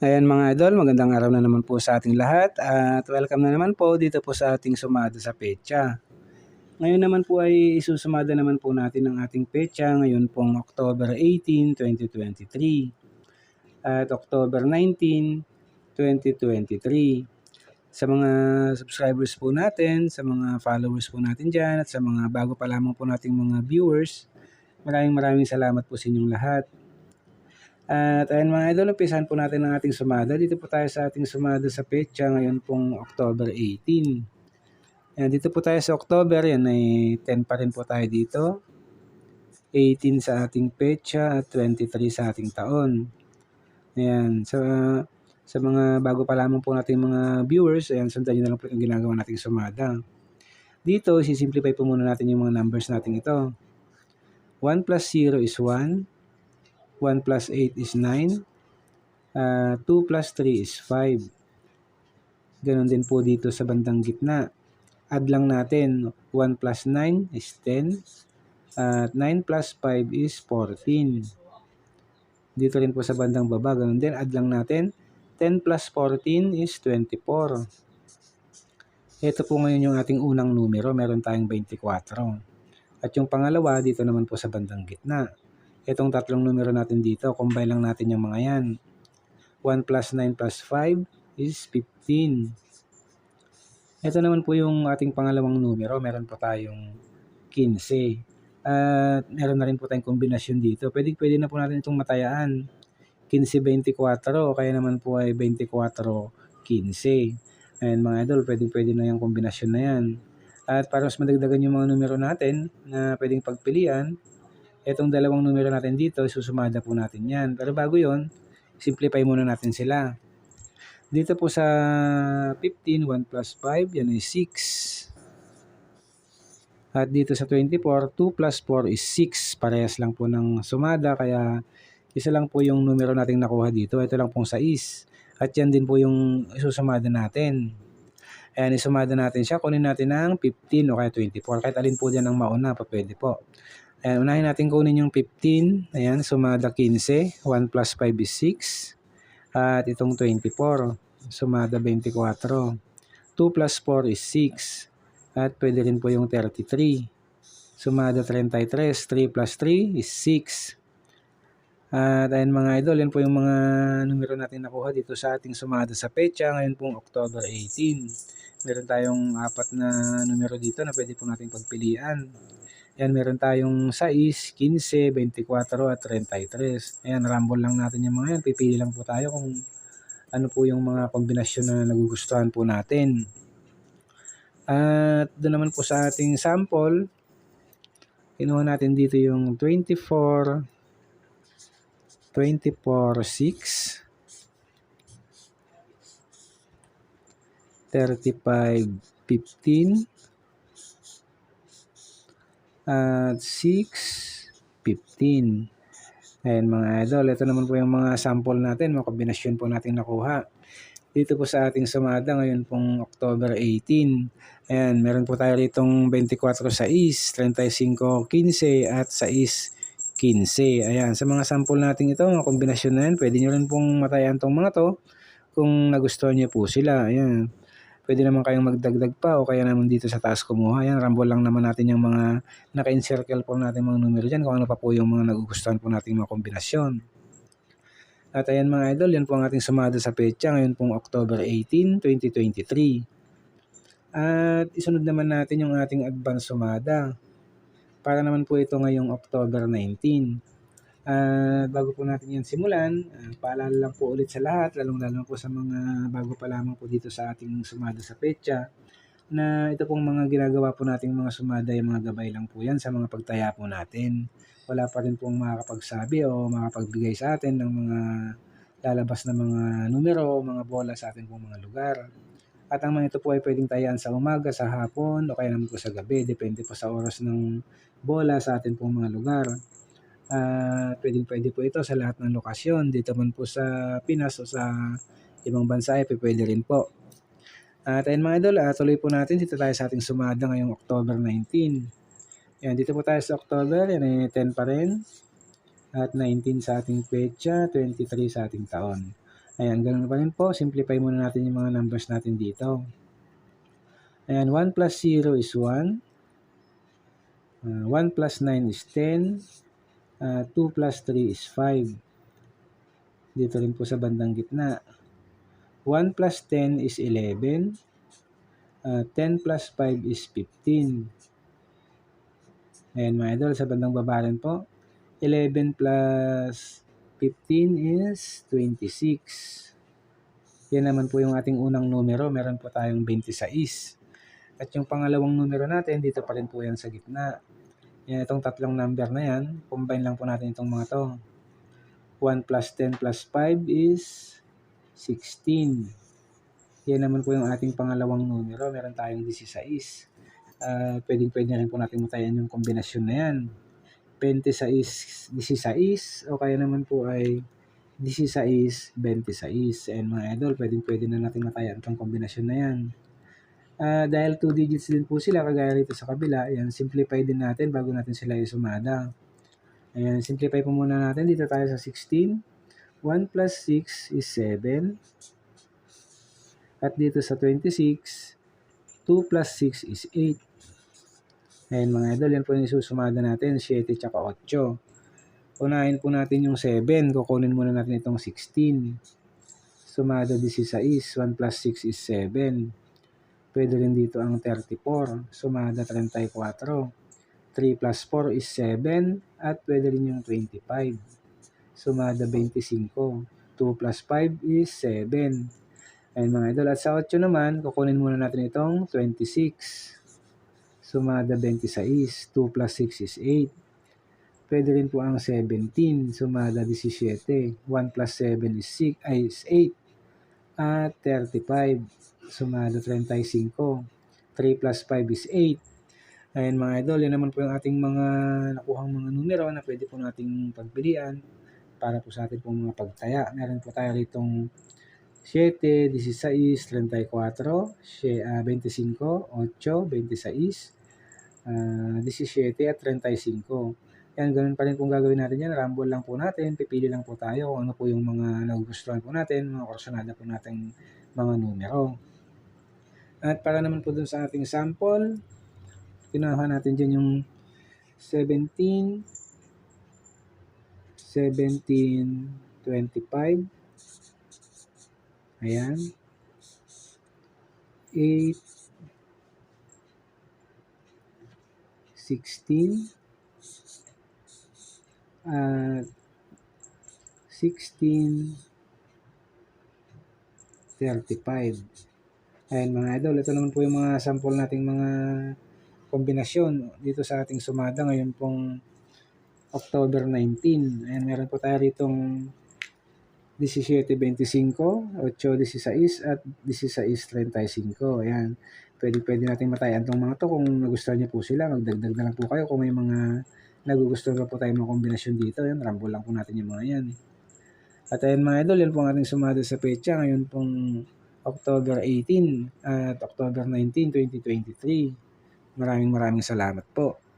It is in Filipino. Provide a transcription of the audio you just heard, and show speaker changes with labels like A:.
A: Ayan mga idol, magandang araw na naman po sa ating lahat at welcome na naman po dito po sa ating sumada sa pecha. Ngayon naman po ay isusumada naman po natin ang ating pecha ngayon pong October 18, 2023 at October 19, 2023. Sa mga subscribers po natin, sa mga followers po natin dyan at sa mga bago pa lamang po nating mga viewers, maraming maraming salamat po sa inyong lahat. At ayun mga idol, umpisahan po natin ang ating sumada. Dito po tayo sa ating sumada sa pecha ngayon pong October 18. Ayan, dito po tayo sa October, yan ay 10 pa rin po tayo dito. 18 sa ating pecha at 23 sa ating taon. Ayan, sa, sa mga bago pa lamang po nating mga viewers, ayan, sundan nyo na lang po yung ginagawa nating sumada. Dito, sisimplify po muna natin yung mga numbers natin ito. 1 plus 0 is 1. 1 plus 8 is 9. Uh, 2 plus 3 is 5. Ganon din po dito sa bandang gitna. Add lang natin. 1 plus 9 is 10. At uh, 9 plus 5 is 14. Dito rin po sa bandang baba. Ganon din. Add lang natin. 10 plus 14 is 24. Ito po ngayon yung ating unang numero. Meron tayong 24. At yung pangalawa, dito naman po sa bandang gitna. Itong tatlong numero natin dito, combine lang natin yung mga yan. 1 plus 9 plus 5 is 15. Ito naman po yung ating pangalawang numero. Meron po tayong 15. At uh, meron na rin po tayong kombinasyon dito. Pwede, pwede na po natin itong matayaan. 15-24 o kaya naman po ay 24-15. Ayan mga idol, pwede, pwede na yung kombinasyon na yan. At para mas madagdagan yung mga numero natin na pwedeng pagpilian, Itong dalawang numero natin dito, susumada po natin yan. Pero bago yon simplify muna natin sila. Dito po sa 15, 1 plus 5, yan ay 6. At dito sa 24, 2 plus 4 is 6. Parehas lang po ng sumada, kaya isa lang po yung numero nating nakuha dito. Ito lang pong 6. At yan din po yung isusumada natin. Ayan, isumada natin siya. Kunin natin ng 15 o kaya 24. Kahit alin po dyan ang mauna, pa pwede po. Ayan, unahin natin kunin yung 15. Ayan, sumada 15. 1 plus 5 is 6. At itong 24. Sumada 24. 2 plus 4 is 6. At pwede rin po yung 33. Sumada 33. 3 plus 3 is 6. At ayun mga idol, yan po yung mga numero natin nakuha dito sa ating sumada sa pecha. Ngayon pong October 18. Meron tayong apat na numero dito na pwede po natin pagpilian. Yan, meron tayong 6, 15, 24 at 33. Ayan, rumble lang natin yung mga yan. Pipili lang po tayo kung ano po yung mga kombinasyon na nagugustuhan po natin. At doon naman po sa ating sample, kinuha natin dito yung 24, 24, 6, 35, 15, at 6.15. Ayan mga idol, ito naman po yung mga sample natin, mga kombinasyon po natin nakuha. Dito po sa ating sumada ngayon pong October 18. Ayan, meron po tayo ritong 24 sa is, 35 15 at sa is 15. Ayan, sa mga sample natin ito, mga kombinasyon na yan, pwede nyo rin pong matayan tong mga to kung nagustuhan nyo po sila. Ayan pwede naman kayong magdagdag pa o kaya naman dito sa taas kumuha. Yan, rumble lang naman natin yung mga naka-encircle po natin mga numero dyan kung ano pa po yung mga nagugustuhan po natin mga kombinasyon. At ayan mga idol, yan po ang ating sumada sa pecha ngayon pong October 18, 2023. At isunod naman natin yung ating advance sumada. Para naman po ito ngayong October 19. Uh, bago po natin yan simulan, uh, paalala lang po ulit sa lahat, lalong-lalo po sa mga bago pa lamang po dito sa ating sumada sa pecha, na ito pong mga ginagawa po nating mga sumada, yung mga gabay lang po yan sa mga pagtaya po natin. Wala pa rin pong makakapagsabi o makapagbigay sa atin ng mga lalabas na mga numero mga bola sa ating pong mga lugar. At ang mga ito po ay pwedeng tayaan sa umaga, sa hapon, o kaya naman po sa gabi. Depende po sa oras ng bola sa ating pong mga lugar. Uh, pwedeng pwede po ito sa lahat ng lokasyon. Dito man po sa Pinas o sa ibang bansa ay pwede rin po. At ayun mga idol, uh, tuloy po natin dito tayo sa ating sumada ngayong October 19. Yan, dito po tayo sa October, yan ay 10 pa rin. At 19 sa ating pecha, 23 sa ating taon. Ayan, ganoon pa rin po. Simplify muna natin yung mga numbers natin dito. Ayan, 1 plus 0 is 1. Uh, 1 plus 9 is 10. Uh, 2 plus 3 is 5. Dito rin po sa bandang gitna. 1 plus 10 is 11. Uh, 10 plus 5 is 15. Ayan mga idol, sa bandang baba rin po. 11 plus 15 is 26. Yan naman po yung ating unang numero. Meron po tayong 26. At yung pangalawang numero natin, dito pa rin po yan sa gitna. Yan, itong tatlong number na yan, combine lang po natin itong mga to. 1 plus 10 plus 5 is 16. Yan naman po yung ating pangalawang numero. Meron tayong 16. Uh, pwedeng pwede rin po natin matayan yung kombinasyon na yan. 26, 16 o kaya naman po ay 16, 26. And mga idol, pwedeng pwede na natin matayan itong kombinasyon na yan. Uh, dahil 2 digits din po sila, kagaya rito sa kabila, yan, simplify din natin bago natin sila isumada. Ayan, simplify po muna natin. Dito tayo sa 16. 1 plus 6 is 7. At dito sa 26, 2 plus 6 is 8. Ayan mga idol, yan po yung isusumada natin, 7 tsaka 8. Unahin po natin yung 7, kukunin muna natin itong 16. Sumada 16, 1 plus 6 is 7. Pwede rin dito ang 34, sumada 34. 3 plus 4 is 7 at pwede rin yung 25. Sumada 25. 2 plus 5 is 7. Ayan mga idol. At sa 8 naman, kukunin muna natin itong 26 sumada 26. 2 plus 6 is 8. Pwede rin po ang 17, sumada 17. 1 plus 7 is 6, ay is 8. At 35, sumada 35. 3 plus 5 is 8. Ayan mga idol, yan naman po yung ating mga nakuhang mga numero na pwede po nating pagpilian para po sa ating pong mga pagtaya. Meron po tayo ritong 7, 16, 34, 25, 8, 26, uh, 17 at 35. Yan, ganun pa rin kung gagawin natin yan. Rumble lang po natin, pipili lang po tayo kung ano po yung mga nagugustuhan po natin, mga kursunada po natin mga numero. At para naman po dun sa ating sample, kinuha natin dyan yung 17, 17, 25, ayan, 8, 16 at 16 35 Ayan mga idol, ito naman po yung mga sample nating mga kombinasyon dito sa ating sumada ngayon pong October 19. Ayan, meron po tayo ritong 17.25, 8.16 at 16.35. Ayan. Pwede, pwede natin matayan itong mga to kung nagustuhan niyo po sila. Magdagdag na lang po kayo kung may mga nagugustuhan po tayo mga kombinasyon dito. Ayan, rambo lang po natin yung mga yan. At ayan mga idol, yan po ang ating sumada sa pecha. Ngayon pong October 18 at October 19, 2023. Maraming maraming salamat po.